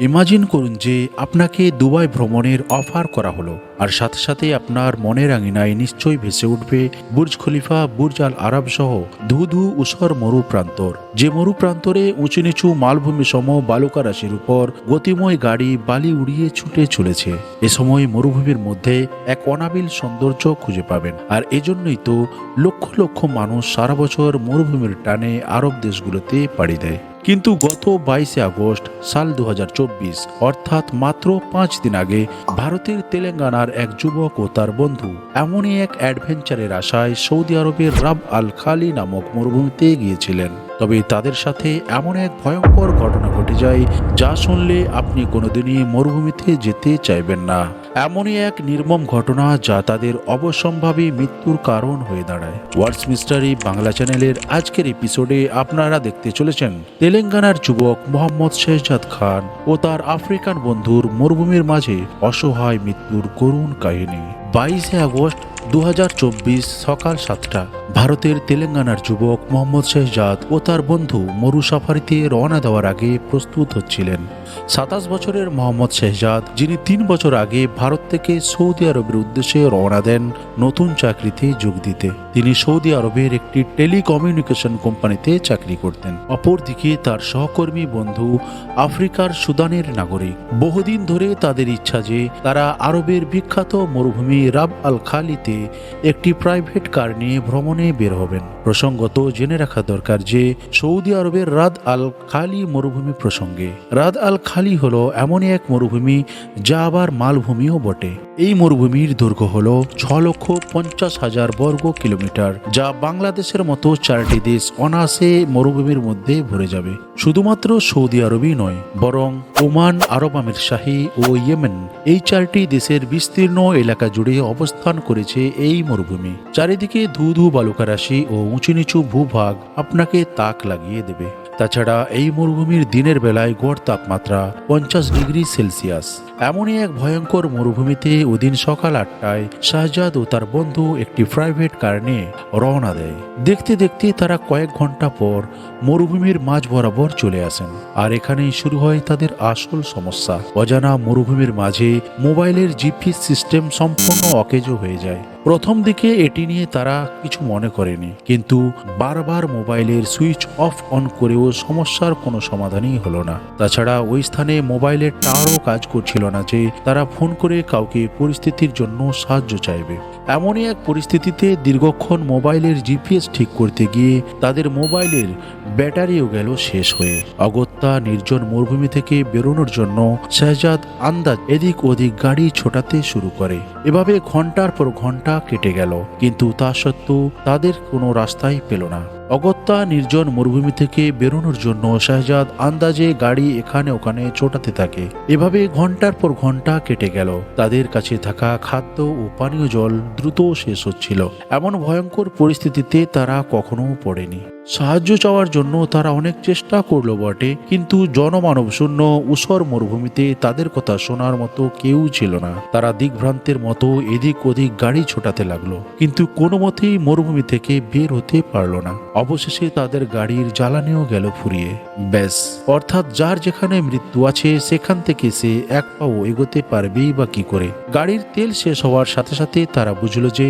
Imagine করুন যে আপনাকে দুবাই ভ্রমণের অফার করা হলো, আর সাথে সাথে আপনার মনের আঙিনায় নিশ্চয়ই ভেসে উঠবে বুর্জ খলিফা, বুর্জ আল আরব সহ ধু ধু উসর মরু প্রান্তর। যে মরু প্রান্তরে উঁচু নিচু মালভূমি সম বালুকা রাশির উপর গতিময় গাড়ি বালি উড়িয়ে ছুটে চলেছে। এ সময় মরুভূমির মধ্যে এক অনাবিল সৌন্দর্য খুঁজে পাবেন। আর এজন্যই তো লক্ষ লক্ষ মানুষ সারা বছর মরুভূমির টানে আরব দেশগুলোতে পাড়ি দেয়। কিন্তু গত বাইশে আগস্ট সাল দু হাজার চব্বিশ, অর্থাৎ মাত্র পাঁচ দিন আগে, ভারতের তেলেঙ্গানার এক যুবক ও তার বন্ধু এমনই এক অ্যাডভেঞ্চারের আশায় সৌদি আরবের রাব আল খালি নামক মরুভূমিতে গিয়েছিলেন তবে তাদের সাথে এমন এক ভয়ঙ্কর ঘটনা ঘটে যায়, যা শুনলে আপনি কোনোদিনই মরুভূমিতে যেতে চাইবেন না। এমনই এক নির্মম ঘটনা যা তাদের অবসম্ভাবী মৃত্যুর কারণ হয়ে দাঁড়ায়। ওয়ার্ডস মিস্টারি বাংলা চ্যানেলের আজকের এপিসোডে আপনারা দেখতে চলেছেন তেলেঙ্গানার যুবক মোহাম্মদ শেহজাদ খান ও তার আফ্রিকান বন্ধুর মরুভূমির মাঝে অসহায় মৃত্যুর করুণ কাহিনী। বাইশে আগস্ট দু হাজার চব্বিশ সকাল সাতটা। ভারতের তেলেঙ্গানার যুবক মোহাম্মদ শেহজাদ ও তার বন্ধু মরু সাফারিতে রওনা দেওয়ার আগে প্রস্তুত হচ্ছিলেন। সাতাশ বছরের মোহাম্মদ শেহজাদ, যিনি তিন বছর আগে ভারত থেকে সৌদি আরবের উদ্দেশ্যে রওনা দেন নতুন চাকরিতে যোগ দিতে। তিনি সৌদি আরবের একটি টেলিকমিউনিকেশন কোম্পানিতে চাকরি করতেন। অপরদিকে তার সহকর্মী বন্ধু আফ্রিকার সুদানের নাগরিক। বহুদিন ধরে তাদের ইচ্ছা যে তারা আরবের বিখ্যাত মরুভূমি রাব আল খালিতে একটি প্রাইভেট কার নিয়ে ভ্রমণে বের হবেন। প্রসঙ্গত জেনে রাখা দরকার যে, সৌদি আরবের রাদ আল খালি মরুভূমি প্রসঙ্গে, রাদ আল খালি হলো এমনই এক মরুভূমি যা আবার মালভূমিও বটে। এই মরুভূমির দৈর্ঘ্য হল ছ লক্ষ পঞ্চাশ হাজার বর্গ কিলোমিটার, যা বাংলাদেশের মতো চারটি দেশ অনায়াসে মরুভূমির মধ্যে ভরে যাবে। শুধুমাত্র সৌদি আরবই নয়, বরং ওমান, আরব আমির শাহী ও ইয়েমেন এই চারটি দেশের বিস্তীর্ণ এলাকা জুড়ে অবস্থান করেছে এই মরুভূমি। চারিদিকে ধু ধু বালুকারাশি ও উঁচু নিচু ভূভাগ আপনাকে তাক লাগিয়ে দেবে। তাছাড়া এই মরুভূমির দিনের বেলায় গড় তাপমাত্রা পঞ্চাশ ডিগ্রি সেলসিয়াস। এমনই এক ভয়ঙ্কর মরুভূমিতে ওদিন সকাল আটটায় শাহজাদ ও তার বন্ধু একটি প্রাইভেট কার নিয়ে রওনা দেয়। দেখতে দেখতে তারা কয়েক ঘণ্টা পর মরুভূমির মাঝ বরাবর চলে আসেন। আর এখানেই শুরু হয় তাদের আসল সমস্যা। অজানা মরুভূমির মাঝে মোবাইলের জিপিএস সিস্টেম সম্পূর্ণ অকেজো হয়ে যায়। প্রথম দিকে এটি নিয়ে তারা কিছু মনে করেনি, কিন্তু বারবার মোবাইলের সুইচ অফ অন করেও সমস্যার কোনো সমাধানই হলো না। তাছাড়া ওই স্থানে মোবাইলের টাওয়ারও কাজ করছিল না যে তারা ফোন করে কাউকে পরিস্থিতির জন্য সাহায্য চাইবে। এমনই এক পরিস্থিতিতে দীর্ঘক্ষণ মোবাইলের জিপিএস ঠিক করতে গিয়ে তাদের মোবাইলের ব্যাটারিও গেল শেষ হয়ে। অগত্যা নির্জন মরুভূমি থেকে বেরোনোর জন্য শেহজাদ আন্দাজ এদিক ওদিক গাড়ি ছোটাতে শুরু করে। এভাবে ঘণ্টার পর ঘণ্টা কেটে গেল, কিন্তু তা সত্ত্বেও তাদের কোনো রাস্তাই পেল না। অগত্যা নির্জন মরুভূমি থেকে বেরোনোর জন্য শাহজাদ আন্দাজে গাড়ি এখানে ওখানে ছোটাতে থাকে। এভাবে ঘণ্টার পর ঘণ্টা কেটে গেল। তাদের কাছে থাকা খাদ্য ও পানীয় জল দ্রুত শেষ হচ্ছিল। এমন ভয়ঙ্কর পরিস্থিতিতে তারা কখনো পড়েনি। সাহায্য চাওয়ার জন্য তারা অনেক চেষ্টা করল বটে, কিন্তু জনমানব শূন্য উসর মরুভূমিতে তাদের কথা শোনার মতো কেউ ছিল না। তারা দিগ্ভ্রান্তের মতো এদিক ওদিক গাড়ি ছোটাতে লাগল, কিন্তু কোনো মতেই মরুভূমি থেকে বের হতে পারল না। অবশেষে তাদের গাড়ির জ্বালানিও গেল ফুরিয়ে। ব্যাস, অর্থাৎ যার যেখানে মৃত্যু আছে সেখান থেকে সে এক পাও এগোতে পারবেই বা কি করে। গাড়ির তেল শেষ হওয়ার সাথে সাথে তারা বুঝলো যে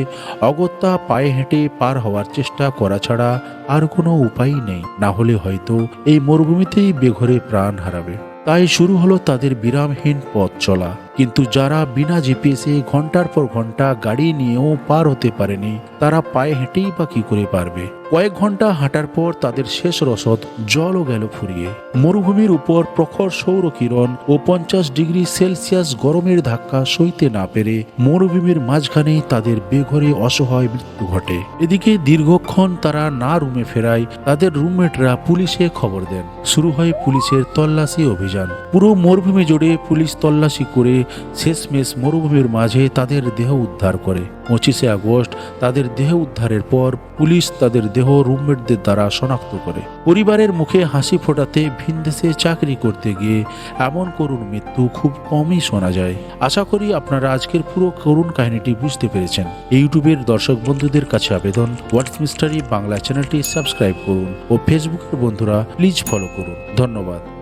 অগত্যা পায়ে হেঁটে পার হওয়ার চেষ্টা করা ছাড়া আর কোনো উপায় নেই। না হলে হয়তো এই মরুভূমিতেই বেঘরে প্রাণ হারাবে। তাই শুরু হলো তাদের বিরামহীন পথ চলা। কিন্তু যারা বিনা জিপিএসে ঘণ্টার পর ঘণ্টা গাড়ি নিয়েও পার হতে পারেনি, তারা পায়ে হেঁটেই বা কি করে পারবে? কয়েক ঘণ্টা হাঁটার পর তাদের শেষ রসদ জলও গেল ফুরিয়ে। মরুভূমির উপর প্রখর সৌর কিরণ ও পঞ্চাশ ডিগ্রি সেলসিয়াস গরমের ধাক্কা সইতে না পেরে মরুভূমির মাঝখানেই তাদের বেঘরে অসহায় মৃত্যু ঘটে। এদিকে দীর্ঘক্ষণ তারা না রুমে ফেরায় তাদের রুমমেটরা পুলিশে খবর দেন। শুরু হয় পুলিশের তল্লাশি অভিযান। পুরো মরুভূমি জুড়ে পুলিশ তল্লাশি করে শেষমেশ মরুভূমির মাঝে তাদের দেহ উদ্ধার করে। পঁচিশে আগস্ট তাদের দেহ উদ্ধারের পর পুলিশ তাদের দেহ রুমমেটদের দ্বারা শনাক্ত করে। পরিবারের মুখে হাসি ফোটাতে ভিনদেশে চাকরি করতে গিয়ে এমন করুণ মৃত্যু খুব কমই শোনা যায়। আশা করি আপনারা আজকের পুরো করুণ কাহিনীটি বুঝতে পেরেছেন। ইউটিউবের দর্শক বন্ধুদের কাছে আবেদন হোয়াটস মিস্টারি বাংলা চ্যানেলটি সাবস্ক্রাইব করুন ও ফেসবুকের বন্ধুরা প্লিজ ফলো করুন। ধন্যবাদ।